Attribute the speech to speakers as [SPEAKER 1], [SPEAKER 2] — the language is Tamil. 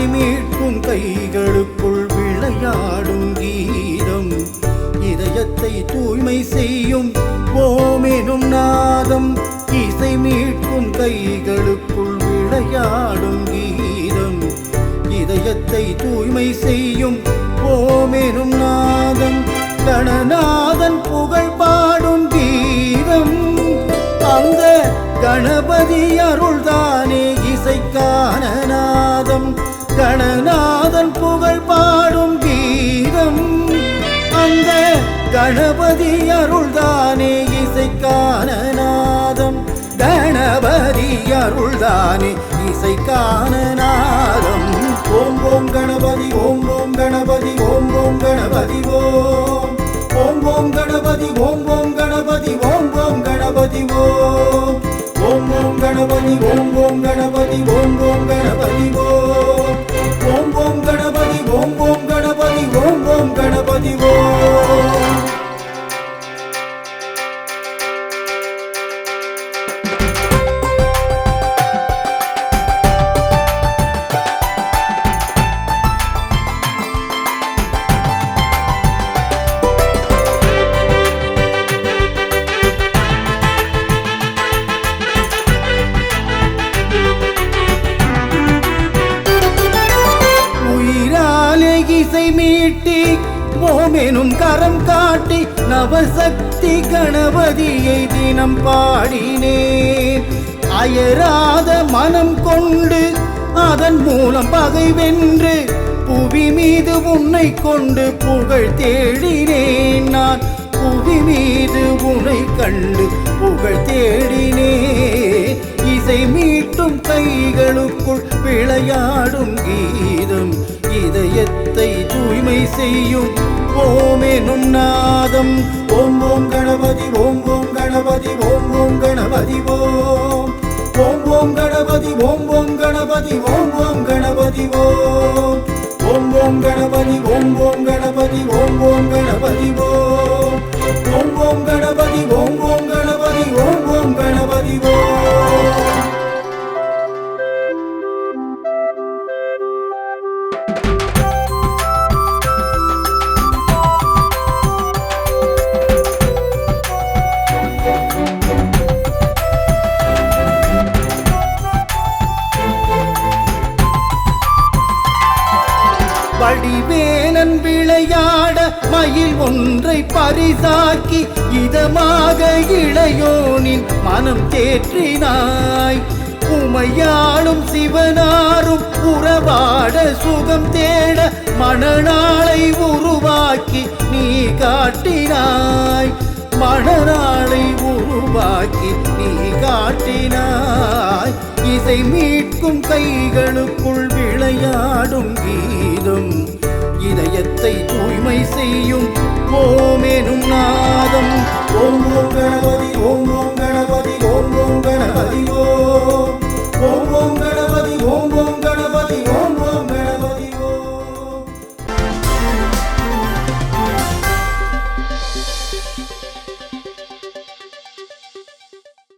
[SPEAKER 1] இசை மீட்கும் கைகளுக்குள் விளையாடும் கீதம். இதயத்தை தூய்மை செய்யும் ஓமெனும் நாதம். இசை மீட்கும் கைகளுக்குள் விளையாடும் கீதம். இதயத்தை தூய்மை செய்யும் ஓமெனும் நாதம். கணநாதன் புகழ் பாடும் கீதம். அந்த கணபதி அருள்தானே இசைக்கான கணபதி அருள்தானே இசைக்கான நாதம் கணபதி அருள்தானே இசைக்கான நாதம் ஓம் ஓம் கணபதி ஓம் ஓம் கணபதி ஓம் ஓம் கணபதி ஓம். ஓம் ஓம் கணபதி ஓம் ஓம் கணபதி ஓம் ஓம் கணபதி ஓம். ஓம் ஓம் கணபதி ஓம் ஓம் கணபதி ஓம் ஓம் ஓமெனும் கரம் காட்டி நவசக்தி கணபதியை தினம் பாடினேன். அயராத மனம் கொண்டு அதன் மூலம் பகை வென்று புவி மீது உன்னை கொண்டு புகழ் தேடினேன் நான். புவி மீது உனை கண்டு புகழ் தேடினேன். இசை மீட்டும் கைகளுக்குள் விளையாடும் கீ இதயத்தை தூய்மை செய்யும் ஓமெனும் நாதம் ஓம் ஓம் கணபதி ஓம் ஓம் கணபதி ஓம் ஓம் கணபதி ஓம் ஓம் ஓம் கணபதி ஓம் ஓம் கணபதி ஓம் ஓம் கணபதி ஓம் ஓம் ஓம் கணபதி ஓம் ஓம் கணபதி ஓம் ஓம் கணபதி ஓம் ஓம் ஓம் கணபதி ஓம் ஓம் கணபதி ஓம் ஓம் கணபதி ஓம் வாடிவேனன் விளையாட மயில் ஒன்றை பரிசாக்கி இதமாக இளையோனின் மனம் தேற்றினாய். உமையாளும் சிவனாரும் உறவாட சுகம் தேட மணநாளை உருவாக்கி நீ காட்டினாய். மணநாளை உருவாக்கி நீ காட்டினாய். இசை மீட்கும் கைகளுக்குள் விளையா பாடும் கீதம் இதயத்தை தூய்மை செய்யும் ஓம் நாதம். ஓம்